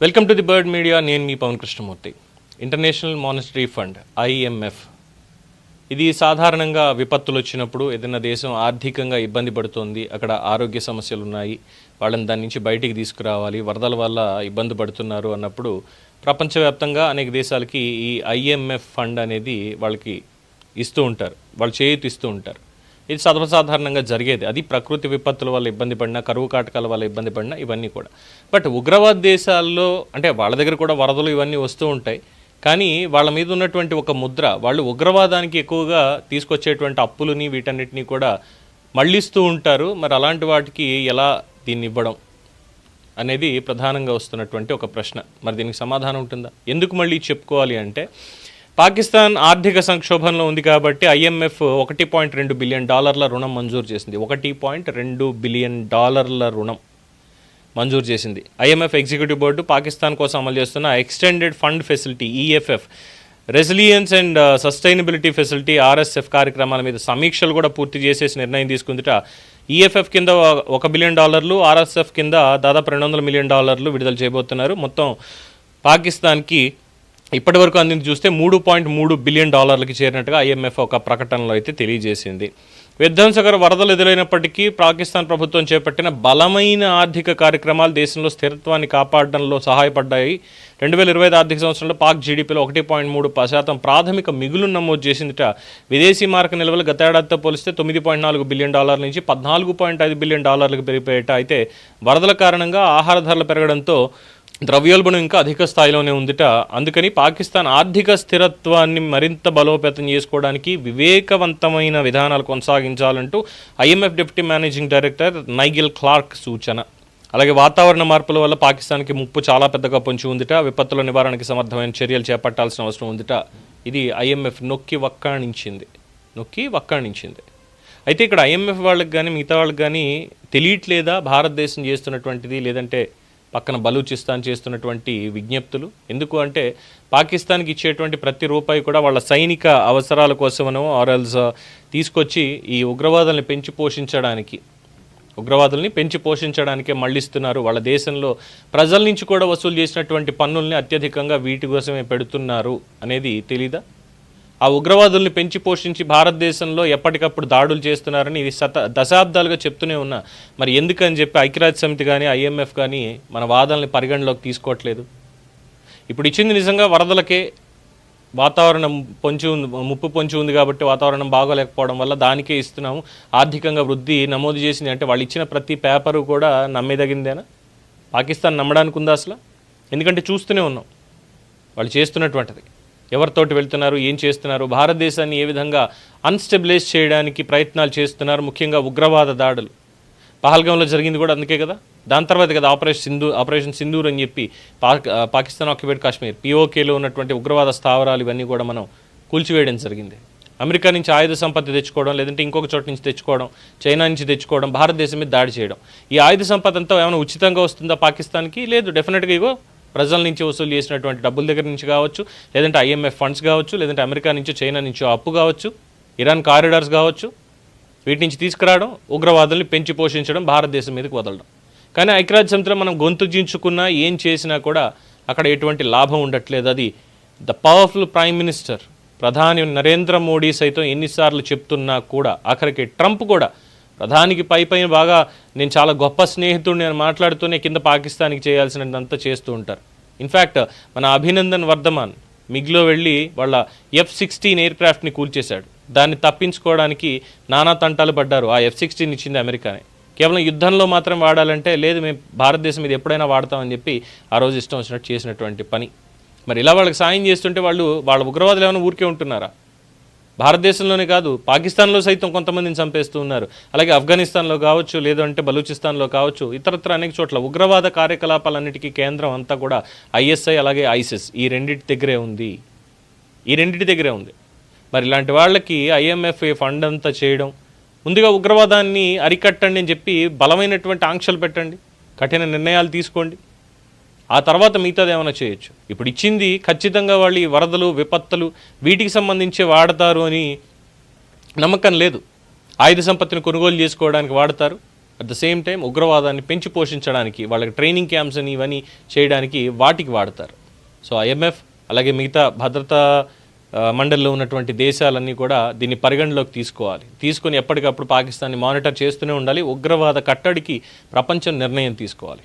Welcome to the Bird Media నేను మీ Pavan Krishnamurthy. International Monetary Fund IMF ఇది సాధారణంగా విపత్తులు వచ్చినప్పుడు ఏదైనా దేశం ఆర్థికంగా ఇబ్బంది పడుతోంది అక్కడ ఆరోగ్య సమస్యలు ఉన్నాయి వాళ్ళని దాని నుంచి బయటికి తీసుకురావాలి వరదల వల్ల ఇబ్బంది పడుతున్నారు అన్నప్పుడు ప్రపంచవ్యాప్తంగా అనేక దేశాలకి ఈ ఐఎంఎఫ్ ఫండ్ అనేది వాళ్ళకి ఇస్తూ ఉంటారు వాళ్ళు చేయూతి ఇస్తూ ఉంటారు. ఇది సర్వసాధారణంగా జరిగేది. అది ప్రకృతి విపత్తుల వల్ల ఇబ్బంది పడినా కరువు కాటకాల వల్ల ఇబ్బంది పడినా ఇవన్నీ కూడా. బట్ ఉగ్రవాద దేశాల్లో అంటే వాళ్ళ దగ్గర కూడా వరదలు ఇవన్నీ వస్తూ ఉంటాయి. కానీ వాళ్ళ మీద ఉన్నటువంటి ఒక ముద్ర వాళ్ళు ఉగ్రవాదానికి ఎక్కువగా తీసుకొచ్చేటువంటి అప్పులని వీటన్నిటిని కూడా మళ్ళిస్తూ ఉంటారు. మరి అలాంటి వాటికి ఎలా దీన్ని ఇవ్వడం అనేది ప్రధానంగా వస్తున్నటువంటి ఒక ప్రశ్న. మరి దీనికి సమాధానం ఉంటుందా? ఎందుకు మళ్ళీ చెప్పుకోవాలి అంటే పాకిస్తాన్ ఆర్థిక సంక్షోభంలో ఉంది కాబట్టి ఐఎంఎఫ్ ఒకటి పాయింట్ రెండు బిలియన్ డాలర్ల రుణం మంజూరు చేసింది. ఒకటి పాయింట్ రెండు బిలియన్ డాలర్ల రుణం మంజూరు చేసింది. ఐఎంఎఫ్ ఎగ్జిక్యూటివ్ బోర్డు పాకిస్తాన్ కోసం అమలు చేస్తున్న extended fund facility EFF resilience and sustainability facility RSF కార్యక్రమాల మీద సమీక్షలు కూడా పూర్తి చేసేసి నిర్ణయం తీసుకుందిట. ఈఎఫ్ఎఫ్ కింద ఒక బిలియన్ డాలర్లు ఆర్ఎస్ఎఫ్ కింద దాదాపు రెండు వందల మిలియన్ డాలర్లు విడుదల చేయబోతున్నారు. మొత్తం పాకిస్తాన్కి ఇప్పటి వరకు అందింది చూస్తే మూడు పాయింట్ మూడు బిలియన్ డాలర్లకి చేరినట్టుగా ఐఎంఎఫ్ ఒక ప్రకటనలో అయితే తెలియజేసింది. విధ్వంసకర వరదలు ఎదురైనప్పటికీ పాకిస్తాన్ ప్రభుత్వం చేపట్టిన బలమైన ఆర్థిక కార్యక్రమాలు దేశంలో స్థిరత్వాన్ని కాపాడడంలో సహాయపడ్డాయి. రెండు వేల ఇరవై ఐదు ఆర్థిక సంవత్సరంలో పాక్ జీడీపీలో ఒకటి పాయింట్ మూడు శాతం ప్రాథమిక మిగులు నమోదు చేసిందిట. విదేశీ మార్క నిల్వలు గతేడాదితో పోలిస్తే తొమ్మిది పాయింట్ నాలుగు బిలియన్ డాలర్ల నుంచి పద్నాలుగు పాయింట్ ఐదు బిలియన్ డాలర్లకు పెరిగిపోయేట. అయితే వరదల కారణంగా ఆహార ధరలు పెరగడంతో ద్రవ్యోల్బణం ఇంకా అధిక స్థాయిలోనే ఉందిట. అందుకని పాకిస్తాన్ ఆర్థిక స్థిరత్వాన్ని మరింత బలోపేతం చేసుకోవడానికి వివేకవంతమైన విధానాలు కొనసాగించాలంటూ IMF deputy managing director Nigel Clarke సూచన. అలాగే వాతావరణ మార్పుల వల్ల పాకిస్తాన్కి ముప్పు చాలా పెద్దగా పొంచి ఉందిట. విపత్తుల నివారణకి సమర్థమైన చర్యలు చేపట్టాల్సిన అవసరం ఉందిట. ఇది ఐఎంఎఫ్ నొక్కి వక్కాణించింది. నొక్కి వక్కాణించింది. అయితే ఇక్కడ ఐఎంఎఫ్ వాళ్ళకి కానీ మిగతా వాళ్ళకి కానీ తెలియట్లేదా? భారతదేశం చేస్తున్నటువంటిది లేదంటే పక్కన బలూచిస్తాన్ చేస్తున్నటువంటి విజ్ఞప్తులు. ఎందుకు అంటే పాకిస్తాన్కి ఇచ్చేటువంటి ప్రతి రూపాయి కూడా వాళ్ళ సైనిక అవసరాల కోసమనో ఆర్ఎల్స్ uh, తీసుకొచ్చి ఈ ఉగ్రవాదుల్ని పెంచి పోషించడానికి ఉగ్రవాదుల్ని పెంచి పోషించడానికే మళ్ళిస్తున్నారు. వాళ్ళ దేశంలో ప్రజల నుంచి కూడా వసూలు చేసినటువంటి పన్నుల్ని అత్యధికంగా వీటి కోసమే పెడుతున్నారు అనేది తెలీదా? ఆ ఉగ్రవాదుల్ని పెంచి పోషించి భారతదేశంలో ఎప్పటికప్పుడు దాడులు చేస్తున్నారని ఇది శత దశాబ్దాలుగా చెప్తూనే ఉన్నా. మరి ఎందుకని చెప్పి ఐక్యరాజ్య సమితి కానీ ఐఎంఎఫ్ కానీ మన వాదనల్ని పరిగణలోకి తీసుకోవట్లేదు? ఇప్పుడు ఇచ్చింది నిజంగా వరదలకే వాతావరణం పొంచి ఉంది ముప్పు పొంచి ఉంది కాబట్టి వాతావరణం బాగోలేకపోవడం వల్ల దానికే ఇస్తున్నాము. ఆర్థికంగా వృద్ధి నమోదు చేసింది అంటే వాళ్ళు ఇచ్చిన ప్రతి పేపరు కూడా నమ్మేదగిందేనా? పాకిస్తాన్ నమ్మడానికి ఉందా అసలు? ఎందుకంటే చూస్తూనే ఉన్నాం. వాళ్ళు చేస్తున్నటువంటిది. ఎవరితోటి వెళ్తున్నారు ఏం చేస్తున్నారు భారతదేశాన్ని ఏ విధంగా అన్స్టెబిలైజ్ చేయడానికి ప్రయత్నాలు చేస్తున్నారు ముఖ్యంగా ఉగ్రవాద దాడులు. పహల్గంలో జరిగింది కూడా అందుకే కదా? దాని తర్వాత కదా ఆపరేషన్ సింధూ ఆపరేషన్ సింధూర్ అని చెప్పి పాక్ పాకిస్తాన్ ఆక్యుపైడ్ కాశ్మీర్ పిఓకేలో ఉన్నటువంటి ఉగ్రవాద స్థావరాలు ఇవన్నీ కూడా మనం కూల్చివేయడం జరిగింది. అమెరికా నుంచి ఆయుధ సంపత్తి తెచ్చుకోవడం లేదంటే ఇంకొక చోట నుంచి తెచ్చుకోవడం చైనా నుంచి తెచ్చుకోవడం భారతదేశం మీద దాడి చేయడం. ఈ ఆయుధ సంపద అంతా ఏమైనా ఉచితంగా వస్తుందా పాకిస్తాన్కి? లేదు డెఫినెట్గా ఇగో ప్రజల నుంచి వసూలు చేసినటువంటి డబ్బుల దగ్గర నుంచి కావచ్చు లేదంటే ఐఎంఎఫ్ ఫండ్స్ కావచ్చు లేదంటే అమెరికా నుంచి చైనా నుంచి అప్పు కావచ్చు ఇరాన్ కారిడార్స్ కావచ్చు వీటి నుంచి తీసుకురావడం ఉగ్రవాదుల్ని పెంచి పోషించడం భారతదేశం మీదకి వదలడం. కానీ ఐక్యరాజ్య సమితిలో మనం గొంతుజించుకున్నా ఏం చేసినా కూడా అక్కడ ఎటువంటి లాభం ఉండట్లేదు. అది ద పవర్ఫుల్ ప్రైమ్ మినిస్టర్ ప్రధాని నరేంద్ర మోడీ సైతం ఎన్నిసార్లు చెప్తున్నా కూడా ఆఖరికి ట్రంప్ కూడా ప్రధానికి పై పైన బాగా నేను చాలా గొప్ప స్నేహితుడిని నేను మాట్లాడుతూనే కింద పాకిస్తాన్కి చేయాల్సినంత చేస్తూ ఉంటారు. ఇన్ఫ్యాక్ట్ మన అభినందన్ వర్ధమాన్ మిగ్లో వెళ్ళి వాళ్ళ ఎఫ్ సిక్స్టీన్ ఎయిర్ క్రాఫ్ట్ని కూల్చేశాడు. దాన్ని తప్పించుకోవడానికి నానా తంటాలు పడ్డారు ఆ ఎఫ్ సిక్స్టీన్ ఇచ్చింది అమెరికానే. కేవలం యుద్ధంలో మాత్రం వాడాలంటే లేదు మేము భారతదేశం ఇది ఎప్పుడైనా వాడతామని చెప్పి ఆ రోజు ఇష్టం వచ్చినట్టు చేసినటువంటి పని. మరి ఇలా వాళ్ళకి సాయం చేస్తుంటే వాళ్ళు వాళ్ళ ఉగ్రవాదులు ఏమైనా ఊరికే ఉంటున్నారా? భారతదేశంలోనే కాదు పాకిస్తాన్లో సైతం కొంతమందిని చంపేస్తూ ఉన్నారు. అలాగే ఆఫ్ఘనిస్తాన్లో కావచ్చు లేదంటే బలూచిస్తాన్లో కావచ్చు ఇతరత్ర అనేక చోట్ల ఉగ్రవాద కార్యకలాపాలన్నిటికీ కేంద్రం అంతా కూడా ఐఎస్ఐ అలాగే ఐసిస్ ఈ రెండింటి దగ్గరే ఉంది. ఈ రెండింటి దగ్గరే ఉంది. మరి ఇలాంటి వాళ్ళకి ఐఎంఎఫ్ ఫండ్ అంతా చేయడం ముందుగా ఉగ్రవాదాన్ని అరికట్టండి అని చెప్పి బలమైనటువంటి ఆంక్షలు పెట్టండి కఠిన నిర్ణయాలు తీసుకోండి. ఆ తర్వాత మిగతాది ఏమైనా చేయొచ్చు. ఇప్పుడు ఇచ్చింది ఖచ్చితంగా వాళ్ళు ఈ వరదలు విపత్తులు వీటికి సంబంధించి వాడతారు అని నమ్మకం లేదు. ఆయుధ సంపత్తిని కొనుగోలు చేసుకోవడానికి వాడతారు. అట్ ద సేమ్ టైం ఉగ్రవాదాన్ని పెంచి పోషించడానికి వాళ్ళకి ట్రైనింగ్ క్యాంప్స్ అని ఇవన్నీ చేయడానికి వాటికి వాడతారు. సో ఐఎంఎఫ్ అలాగే మిగతా భద్రతా మండలిలో ఉన్నటువంటి దేశాలన్నీ కూడా దీన్ని పరిగణలోకి తీసుకోవాలి. తీసుకొని ఎప్పటికప్పుడు పాకిస్తాన్ని మానిటర్ చేస్తూనే ఉండాలి. ఉగ్రవాద కట్టడికి ప్రపంచం నిర్ణయం తీసుకోవాలి.